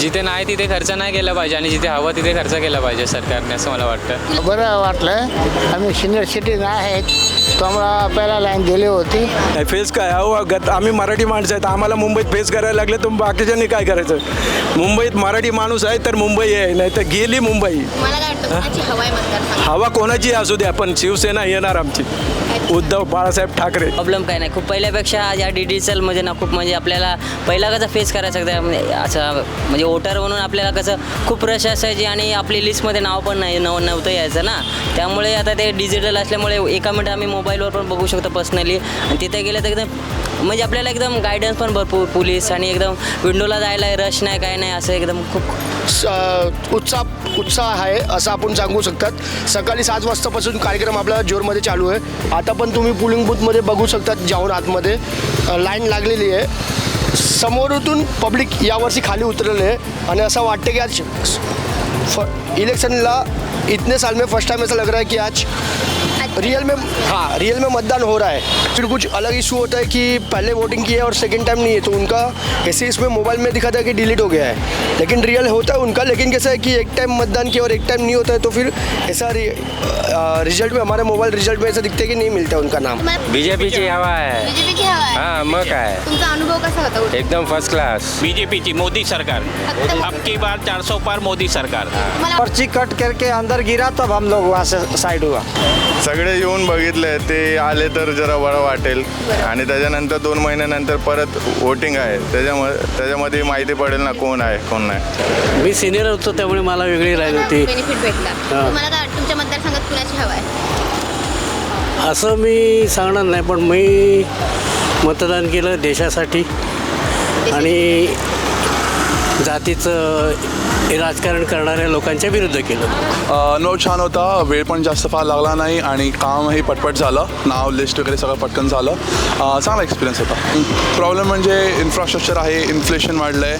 जिथे नाही तिथे खर्च नाही केला पाहिजे आणि जिथे हवं तिथे खर्च केला पाहिजे सरकारने असं मला वाटतं. बरं वाटलं. आम्ही सिनियर सिटीजन आहेत. तो आम्हाला पहिला लाईन दिली होती. नाही फेस काय? अहो गत आम्ही मराठी माणसं आहेत. आम्हाला मुंबईत फेस करायला लागले तर बाकीच्यांनी काय करायचं? मुंबईत मराठी माणूस आहे तर मुंबई आहे नाही तर गेली मुंबई. मला काय वाटतं कोणाची हवाय मतदारसंघ हवा कोणाची असू द्या पण शिवसेना येणार आमची. उद्धव बाळासाहेब ठाकरे. प्रॉब्लेम काय नाही. खूप पहिल्यापेक्षा या डिजिटल म्हणजे ना खूप म्हणजे आपल्याला पहिला कसं फेस करायचं म्हणजे असं म्हणजे वोटर म्हणून आपल्याला कसं खूप रश असायची आणि आपली लिस्टमध्ये नाव पण नाही नव नव्हतं यायचं ना. त्यामुळे आता ते डिजिटल असल्यामुळे एका मिनिट आम्ही मोबाईलवर पण बघू शकतो पर्सनली आणि तिथे गेलं तर एकदम म्हणजे आपल्याला एकदम गायडन्स पण भरपूर पोलीस आणि एकदम विंडोला जायला रश नाही काय नाही असं एकदम खूप. स- उत्साह उत्साह आहे असं आपण सांगू शकतात. सकाळी सात वाजतापासून कार्यक्रम आपला जोरमध्ये चालू आहे. आता पण तुम्ही पुलिंग बूथमध्ये बघू शकतात जाऊन आतमध्ये. लाईन लागलेली आहे. समोरून पब्लिक यावर्षी खाली उतरलेले आहे. आणि असं वाटतं की आज फ इलेक्शनला इतने साल में फर्स्ट टाइम ऐसा लग रहा है कि आज रियल में हाँ रियल में मतदान हो रहा है। फिर कुछ अलग इशू होता है कि पहले वोटिंग की है और सेकेंड टाइम नहीं है तो उनका ऐसे इसमें मोबाइल में दिखाता है कि डिलीट हो गया है। लेकिन रियल होता है उनका लेकिन कैसा है कि एक टाइम मतदान किया और एक टाइम नहीं होता है तो फिर ऐसा रिजल्ट में हमारे मोबाइल रिजल्ट में ऐसा दिखता है कि नहीं मिलता उनका नाम। बीजेपीची हवा आहे बीजेपीची हा? मग काय? तुमचा अनुभव कसा होता एकदम फर्स्ट क्लास बीजेपी की मोदी सरकार। अब की बार 400 पार मोदी सरकार। पर्ची कट करके अंदर गिरा तब हम लोग वहाँ से साइड हुआ। सगळे येऊन बघितले ते आले तर जरा बरं वाटेल. आणि त्याच्यानंतर दोन महिन्यानंतर परत वोटिंग आहे. त्याच्यामध्ये त्याच्यामध्ये माहिती पडेल ना कोण आहे कोण नाही मी सिनियर होतो त्यामुळे मला वेगळी राहील होती. बेनिफिट भेटला. तुम्हाला काय वाटतं तुमच्या मतदारसंघात कुणाची हवा आहे असं मी सांगणार नाही पण मी मतदान केलं देशासाठी. आणि जातीचं राजकारण करणाऱ्या लोकांच्या विरुद्ध केलं. नो छान होता. वेळ पण जास्त फार लागला नाही आणि कामही पटपट झालं. नाव लिस्ट वगैरे सगळं पटकन झालं. चांगला एक्सपिरियन्स होता. प्रॉब्लेम म्हणजे इन्फ्रास्ट्रक्चर आहे इन्फ्लेशन वाढलं आहे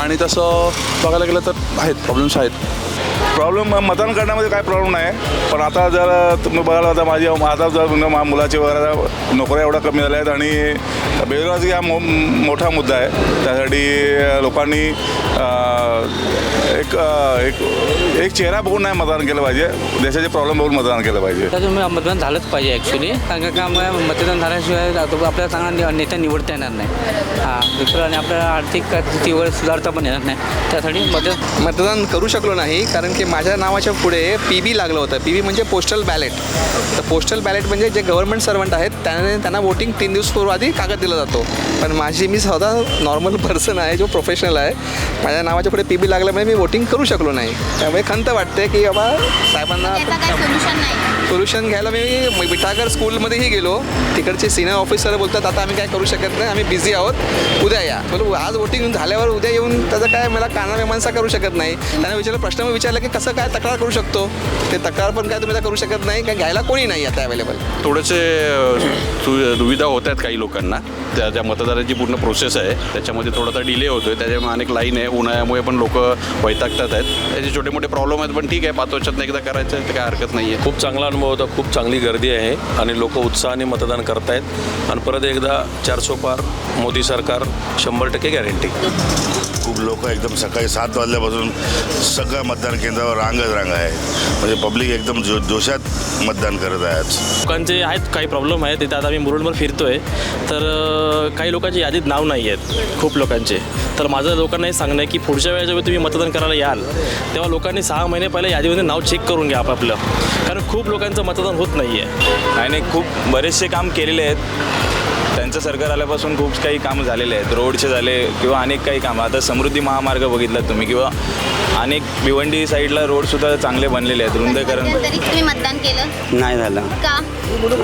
आणि तसं बघायला गेलं तर आहेत प्रॉब्लेम्स आहेत. प्रॉब्लेम मतदान करण्यामध्ये काय प्रॉब्लेम नाही. पण आता जर तुम्ही बघायला आता माझी आता जर मुलाची वगैरे नोकऱ्या एवढ्या कमी झाल्या आहेत आणि बेरोजगारी हा मो मोठा मुद्दा आहे. त्यासाठी लोकांनी एक एक एक चेहरा बघून नाही मतदान केलं पाहिजे. देशाचे प्रॉब्लेम बघून मतदान केलं पाहिजे. त्याच्यामुळे मतदान झालंच पाहिजे ॲक्च्युली कारण का मतदान झाल्याशिवाय आता आपल्याला चांगला नेता निवडता येणार नाही. हां दुसरं आणि आपल्याला आर्थिक स्थितीवर सुधारता पण येणार नाही. त्यासाठी मतदान मतदान करू शकलो नाही कारण की माझ्या नावाच्या पुढे पी बी लागलं होतं. पी बी म्हणजे पोस्टल बॅलेट तर पोस्टल बॅलेट म्हणजे जे गव्हर्नमेंट सर्वंट आहेत त्याने त्यांना वोटिंग तीन दिवस पूर्व आधी कागद दिला जातो. पण माझी मी स्वतः नॉर्मल पर्सन आहे जो प्रोफेशनल आहे माझ्या नावाच्या पुढे पी बी लागल्यामुळे मी वोटिंग करू शकलो नाही. त्यामुळे खंत वाटते की बाबा साहेबांना सोल्युशन घ्यायला मी विटागर स्कूलमध्येही गेलो. तिकडचे सिनियर ऑफिसर बोलतात आता आम्ही काय करू शकत नाही आम्ही बिझी आहोत. उद्या या. बोलू आज वोटिंग झाल्यावर उद्या येऊन त्याचं काय मला काना मीमांसा करू शकत नाही. त्यांना विचारलं प्रश्न मी विचारला की कसं काय तक्रार करू शकतो? ते तक्रार पण काय तुम्ही आता करू शकत नाही कारण घ्यायला कोणी नाही आता अवेलेबल थोडेसे सु दुविधा होत आहेत काही लोकांना. त्या ज्या मतदाराची पूर्ण प्रोसेस आहे. त्याच्यामध्ये थोडासा डिले होतो आहे त्याच्यामुळे अनेक लाईन आहे. उन्हाळ्यामुळे पण लोक वैतागतात आहेत. त्याचे छोटे मोठे प्रॉब्लेम आहेत पण ठीक आहे. पाच वर्षात एकदा करायचं आहे तर काय हरकत नाही आहे खूप चांगला अनुभव होता. खूप चांगली गर्दी आहे. आणि लोक उत्साहाने मतदान करतायत. आणि परत एकदा चारसो पार मोदी सरकार शंभर टक्के गॅरंटी खूप लोक एकदम सकाळी सात वाजल्यापासून सगळ्या मतदान केंद्रावर रांगच रांग आहे. म्हणजे पब्लिक एकदम जो जोशात मतदान करत आहे आज लोकांचे आहेत काही प्रॉब्लेम आहेत. तिथे आता आम्ही मुरुडवर फिरतोय. तर अं, काही लोकांच्या यादीत नाव नाही आहेत खूप लोकांचे. तर माझं लोकांना हे सांगणं आहे की पुढच्या वेळेस जेव्हा तुम्ही मतदान करायला याल तेव्हा लोकांनी सहा महिने पहिले यादीमध्ये नाव चेक करून घ्या आपापलं. कारण खूप लोकांचं मतदान होत नाही आहे आणि खूप बरेचसे काम केलेले आहेत. त्यांचं सरकार आल्यापासून खूप काही कामं झालेले आहेत. रोडचे झाले किंवा अनेक काही कामं. आता समृद्धी महामार्ग बघितला तुम्ही किंवा अनेक भिवंडी साईडला रोडसुद्धा चांगले बनलेले आहेत. रुंदकरण तरी तुम्ही मतदान केलं? नाही झालं. का?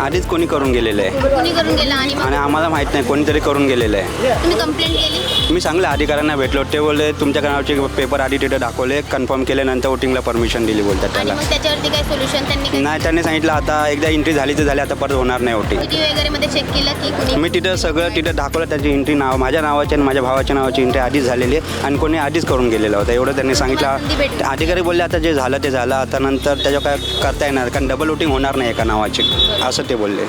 आधीच कोणी करून गेलेलं आहे. कोणी करून गेलं आणि मग? आणि आम्हाला माहीत नाही कोणीतरी करून गेलेलं आहे. तुम्ही कंप्लेंट केली? मी चांगल्या अधिकाऱ्यांना भेटलो. ते बोलले तुमच्या नावाचे पेपर आधी तिथे दाखवले कन्फर्म केल्यानंतर वोटिंगला परमिशन दिली बोलतात आणि त्याला. मग त्याच्यावरती काय सोल्युशन त्यांनी नाही त्यांनी सांगितलं आता एकदा एंट्री झाली तर झाली आता परत होणार नाही वोटिंग व्हिडिओ वगैरे मध्ये चेक केलं की कुणी मी तिथं सगळं तिथं दाखवलं त्याची एंट्री नाव माझ्या नावाची आणि माझ्या भावाच्या नावाची एंट्री आधीच झालेली आहे आणि कोणी आधीच करून गेलेलं होतं. एवढं त्यांनी सांगितलं. अधिकारी बोलले आता जे झालं ते झालं आता नंतर त्याच्यावर काय करता येणार? कारण डबल वोटिंग होणार नाही एका नावाची. असं ते बोलले.